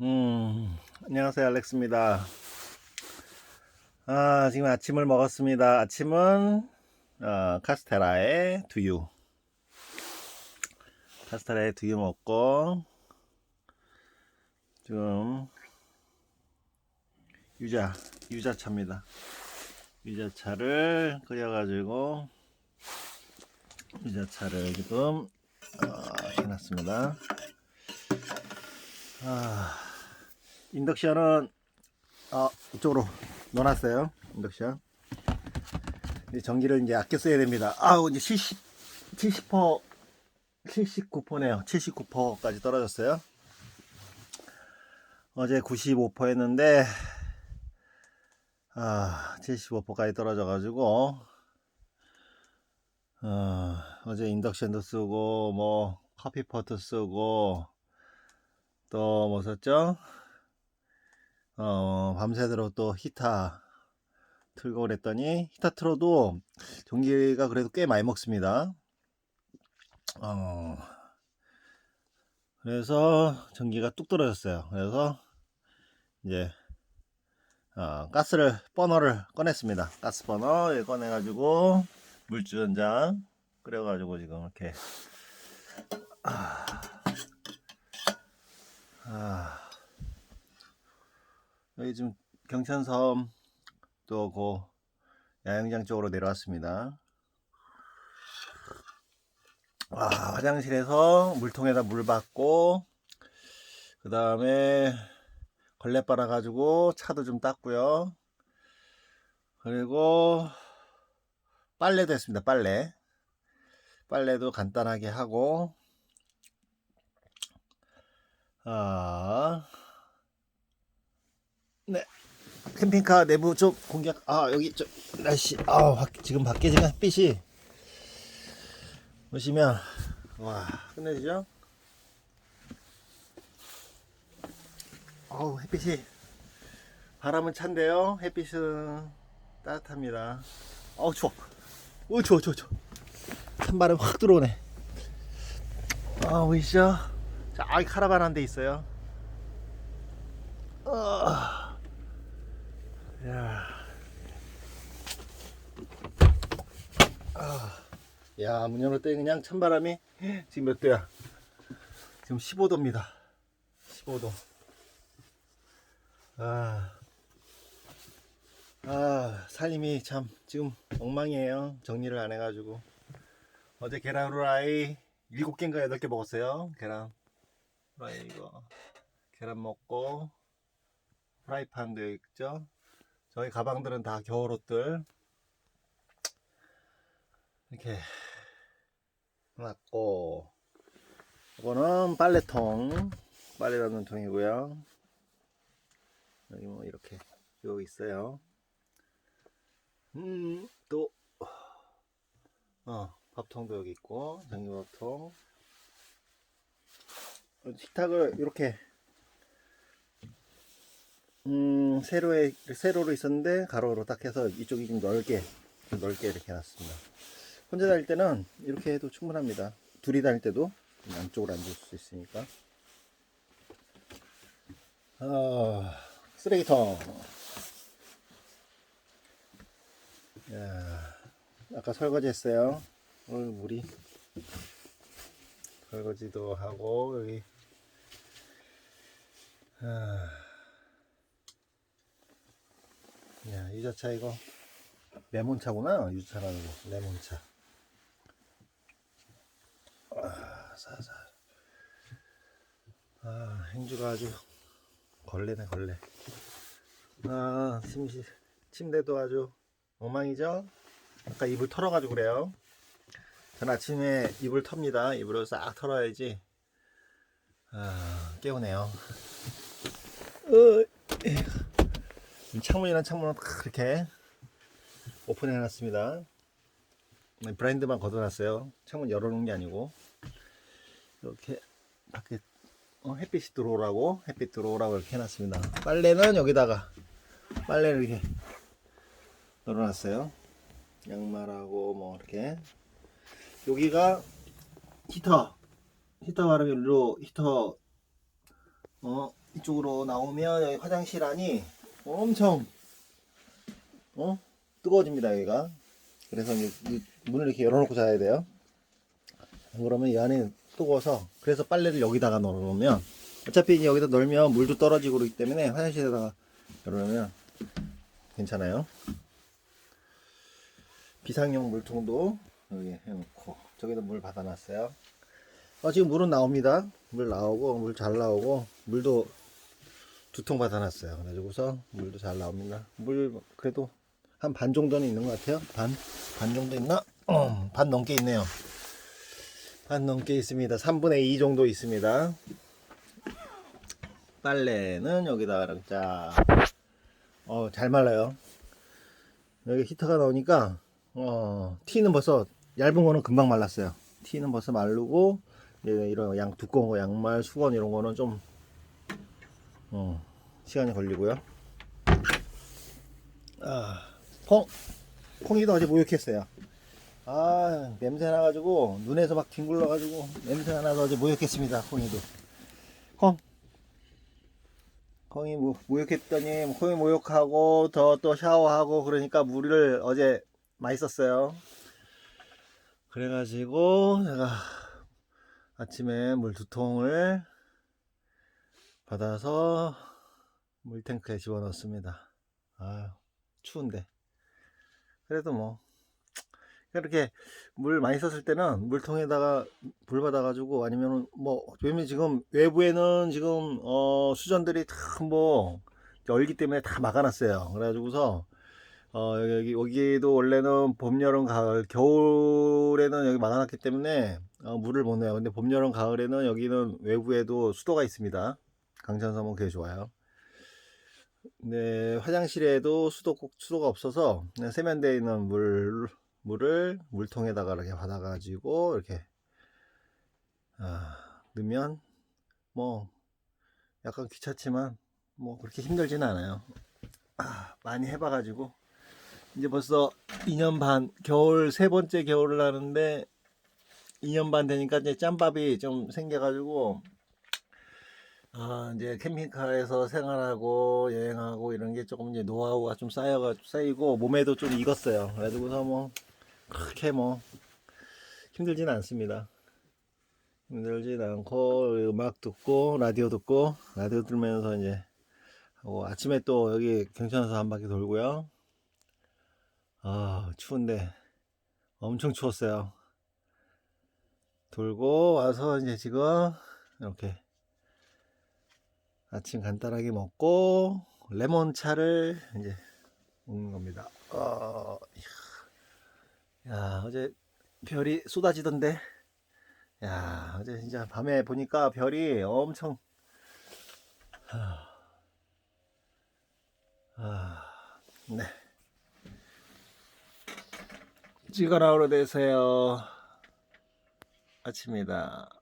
음, 안녕하세요. 알렉스입니다. 아, 지금 아침을 먹었습니다. 아침은, 어, 카스테라에 두유. 카스테라에 두유 먹고, 지금, 유자, 유자차입니다. 유자차를 끓여가지고, 유자차를 지금, 어, 해놨습니다. 아, 인덕션은 어, 이쪽으로 놓았어요. 인덕션. 이제 전기를 이제 아껴 써야 됩니다. 아우 이제 70 70% 79%네요. 79%까지 떨어졌어요. 어제 95%였는데 아, 75%까지 떨어져 가지고 어, 어제 인덕션도 쓰고 뭐 커피포트 쓰고 또 뭐 썼죠? 어, 밤새도록 또 히타 틀고 그랬더니 히타 틀어도 전기가 그래도 꽤 많이 먹습니다. 어, 그래서 전기가 뚝 떨어졌어요. 그래서 이제 어, 가스를 버너를 꺼냈습니다. 가스 버너 꺼내가지고 물주전장 끓여가지고 지금 이렇게 아, 아, 여기 지금 경천섬 또그 야영장 쪽으로 내려왔습니다. 아, 화장실에서 물통에다 물 받고 그 다음에 걸레 빨아 가지고 차도 좀 닦고요. 그리고 빨래도 했습니다. 빨래. 빨래도 간단하게 하고 아, 네. 캠핑카 내부 좀 공격, 아, 여기 좀, 날씨, 아, 밖- 지금 밖에 지금 햇빛이, 보시면, 와, 끝내주죠? 어우, 햇빛이, 바람은 찬데요, 햇빛은 따뜻합니다. 어우, 추워. 어, 추워, 추워, 추워. 찬바람 확 들어오네. 아, 보이시죠? 저기 카라반 한 대 있어요. 아, 야, 아, 야, 문때 그냥 찬바람이 지금 몇 도야? 지금 15도입니다. 15도. 아, 아, 살림이 참 지금 엉망이에요. 정리를 안 해가지고. 어제 계란 후라이 7개인가 8개 먹었어요. 계란. 프라이 이거 계란 먹고 프라이팬도 여기 있죠 저희 가방들은 다 겨울옷들. 이렇게 놨고 이거는 빨래통. 빨래 넣는 통이고요. 여기 뭐 이렇게 요 있어요. 음또 어, 밥통도 여기 있고 전기밥통. 식탁을 이렇게 음 세로에 세로로 있었는데 가로로 딱 해서 이쪽이 좀 넓게 좀 넓게 이렇게 해놨습니다. 혼자 다닐 때는 이렇게 해도 충분합니다. 둘이 다닐 때도 양쪽으로 앉을 수 있으니까. 아 쓰레기통. 야, 아까 설거지 했어요. 오늘 물이 설거지도 하고 여기 아, 야 유자차 이거 레몬차구나 유자차라는 거 레몬차 아 사사 아 행주가 아주 걸레네 걸레 아 침실 침대도 아주 엉망이죠 아까 이불 털어가지고 그래요 전 아침에 이불 텁니다. 이불을 싹 털어야지. 아, 깨우네요. 어, 에휴. 창문이랑 창문은 그렇게 오픈해 놨습니다. 브라인드만 걷어놨어요. 창문 열어놓은 게 아니고. 이렇게 밖에 어, 햇빛이 들어오라고, 햇빛 들어오라고 이렇게 해놨습니다. 빨래는 여기다가 빨래를 이렇게 널어놨어요. 양말하고 뭐 이렇게 여기가 히터 히터 바람으로 히터 어 이쪽으로 나오면 여기 화장실 안이 엄청 어? 뜨거워집니다 여기가. 그래서 이제 이 문을 이렇게 열어놓고 자야 돼요. 안 그러면 이 안에 뜨거워서 그래서 빨래를 여기다가 넣어놓으면 어차피 여기다 넣으면 물도 떨어지고 그러기 때문에 화장실에다가 열어놓으면 괜찮아요. 비상용 물통도 여기 해놓고 저기다 물 받아놨어요. 어, 지금 물은 나옵니다. 물 나오고 물 잘 나오고 물도 두 통 받아놨어요. 그래가지고서 물도 잘 나옵니다. 물 그래도 한 반 정도는 있는 것 같아요. 반? 반 정도 있나? 어, 반 넘게 있네요. 반 넘게 있습니다. 3분의 2 정도 있습니다. 빨래는 여기다가 쫙 어, 잘 말라요. 여기 히터가 나오니까 어, 티는 벌써 얇은 거는 금방 말랐어요. 티는 벌써 마르고 이런 양 두꺼운 거 양말, 수건 이런 거는 좀 어, 시간이 걸리고요. 아, 콩 콩이도 어제 모욕했어요. 아 냄새 나가지고 눈에서 막 뒹굴러가지고 냄새가 나서 어제 모욕했습니다. 콩이도 콩 콩이 모, 모욕했더니 콩이 모욕하고 더 또 샤워하고 그러니까 물을 어제 많이 썼어요. 그래가지고 제가 아침에 물 두 통을 받아서 물탱크에 집어넣습니다. 아 추운데 그래도 뭐 이렇게 물 많이 썼을 때는 물통에다가 물 받아가지고 아니면 뭐 왜냐면 지금 외부에는 지금 어 수전들이 다 뭐 열기 때문에 다 막아놨어요. 그래가지고서 어 여기 여기도 원래는 봄 여름 가을 겨울에는 여기 막아놨기 때문에 어, 물을 못 내요. 근데 봄 여름 가을에는 여기는 외부에도 수도가 있습니다. 강천섬은 그게 좋아요. 네 화장실에도 수도 꼭 수도가 없어서 세면대에 있는 물 물을 물통에다가 이렇게 받아가지고 이렇게 아, 넣으면 뭐 약간 귀찮지만 뭐 그렇게 힘들지는 않아요. 아, 많이 해봐가지고 이제 벌써 2년 반 겨울 세 번째 겨울을 하는데 2년 반 되니까 이제 짬밥이 좀 생겨가지고 아 이제 캠핑카에서 생활하고 여행하고 이런 게 조금 이제 노하우가 좀 쌓여가 쌓이고 몸에도 좀 익었어요. 그래가지고서 뭐 그렇게 뭐 힘들지는 않습니다. 힘들진 않고 음악 듣고 라디오 듣고 라디오 들으면서 이제 하고 아침에 또 여기 경천에서 한 바퀴 돌고요. 아 추운데 엄청 추웠어요. 돌고 와서 이제 지금 이렇게 아침 간단하게 먹고 레몬차를 이제 먹는 겁니다. 어, 이야. 야 어제 별이 쏟아지던데. 야 어제 진짜 밤에 보니까 별이 엄청. 하... 아, 네. 찍어나오러 되세요. 아침이다.